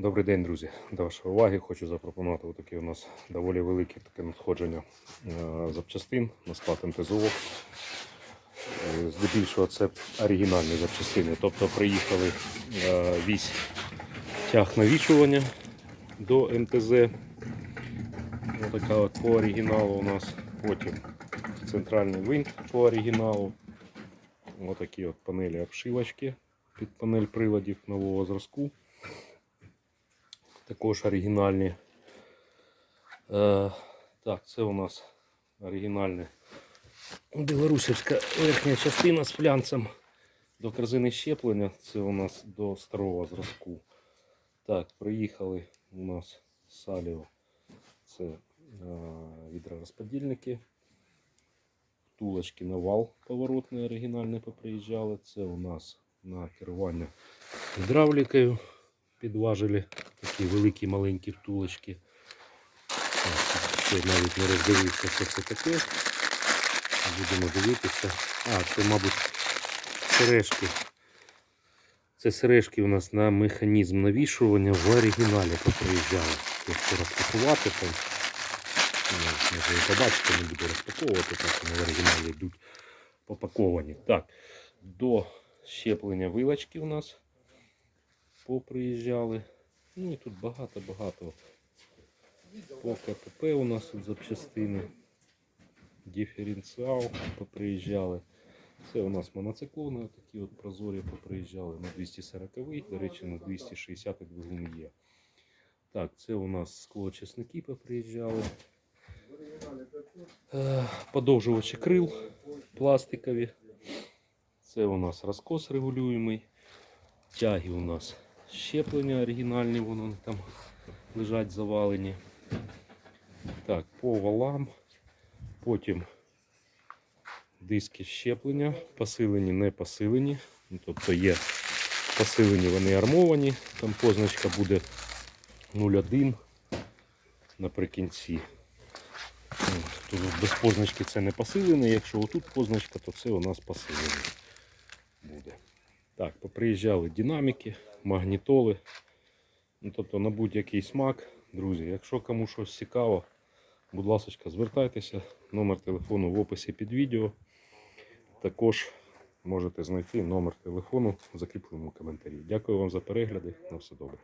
Добрий день, друзі. До вашої уваги хочу запропонувати таке у нас доволі велике таке надходження е, запчастин на склад МТЗО. Е, Здебільшого це оригінальні запчастини. Тобто приїхали е, вісь тяг навішування до МТЗ. Ось така от по оригіналу у нас. Потім центральний винт по оригіналу. Ось такі от панелі обшивочки під панель приладів нового зразку також оригінальні. Е, так, це у нас оригінальна білорусівська верхня частина з флянцем до корзини щеплення. Це у нас до старого зразку. Так, приїхали у нас Саліо. Це е, відророзподільники. Втулочки на вал поворотний оригінальний поприїжджали. Це у нас на керування гідравлікою підважили такі великі маленькі втулочки. Ще навіть не роздивився, що це таке. Будемо дивитися. А, це, мабуть, сережки. Це сережки у нас на механізм навішування в оригіналі поприїжджали. Якщо розпакувати, то ну, може ви побачите, не буду розпаковувати, так вони в оригіналі йдуть попаковані. Так, до щеплення вилочки у нас поприїжджали. Ну і тут багато-багато. По КПП у нас тут запчастини. Диференціал поприїжджали. Це у нас моноциклони, такі от прозорі поприїжджали на 240 до речі, на 260 двигун є. Так, це у нас склочисники поприїжджали. Е, Подовжувачі крил пластикові. Це у нас розкос регулюємий. Тяги у нас щеплення оригінальні, воно там лежать завалені. Так, по валам. Потім диски щеплення, посилені, не посилені. Ну, Тобто є посилені, вони армовані, там позначка буде 0,1 наприкінці. Тут без позначки це не посилений, якщо отут позначка, то це у нас посилений буде. Так, поприїжджали динаміки, магнітоли. Ну, тобто на будь-який смак, друзі. Якщо кому щось цікаво, будь ласка, звертайтеся. Номер телефону в описі під відео. Також можете знайти номер телефону в закріпленому коментарі. Дякую вам за перегляди. На все добре.